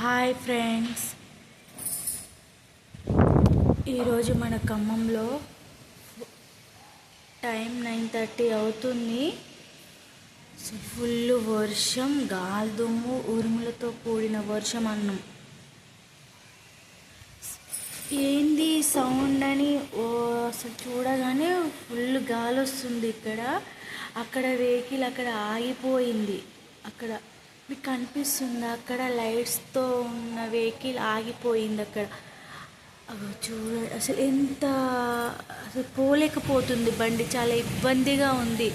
Hi friends ఈరోజు మన ఖమ్మంలో టైం నైన్ థర్టీ అవుతుంది. ఫుల్ వర్షం గాలిదుమ్ము ఉరుములతో కూడిన వర్షం అన్నం. ఏంది సౌండ్ అని? ఓ అసలు చూడగానే ఫుల్ గాలి వస్తుంది ఇక్కడ. అక్కడ వెహికల్ అక్కడ ఆగిపోయింది. అక్కడ మీకు కనిపిస్తుంది అక్కడ లైట్స్తో ఉన్న వెహికల్ ఆగిపోయింది అక్కడ. చూడ అసలు ఎంత అసలు పోలేకపోతుంది బండి చాలా ఇబ్బందిగా ఉంది.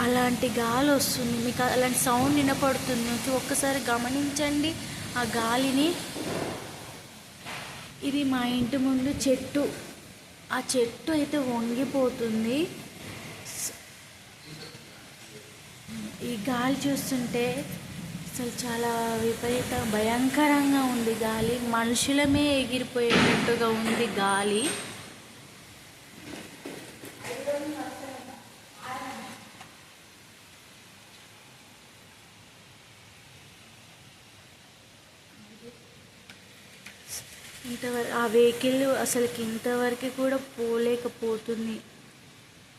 అలాంటి గాలి వస్తుంది మీకు అలాంటి సౌండ్ వినపడుతుంది. ఒక్కసారి గమనించండి ఆ గాలిని. ఇది మా ఇంటి ముందు చెట్టు. ఆ చెట్టు అయితే వంగిపోతుంది. ఈ గాలి చూస్తుంటే అసలు చాలా విపరీత భయంకరంగా ఉంది గాలి. మనుషులమే ఎగిరిపోయేటట్టుగా ఉంది గాలి. ఇంతవరకు ఆ వెహికల్ అసలుకి ఇంతవరకు కూడా పోలేకపోతుంది.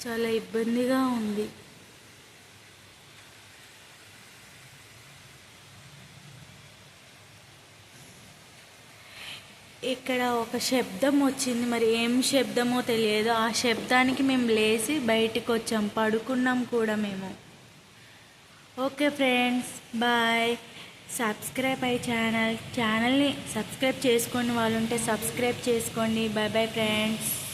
చాలా ఇబ్బందిగా ఉంది. ఇక్కడ ఒక శబ్దం వచ్చింది. మరి ఏం శబ్దమో తెలియదు. ఆ శబ్దానికి మేము లేచి బయటికి వచ్చాం. పడుకున్నాం కూడా మేము. Okay friends bye. సబ్స్క్రైబ్ అయ్యి ఛానల్ ఛానల్ని సబ్స్క్రైబ్ చేసుకోండి. వాళ్ళు ఉంటే సబ్స్క్రైబ్ చేసుకోండి. Bye bye friends.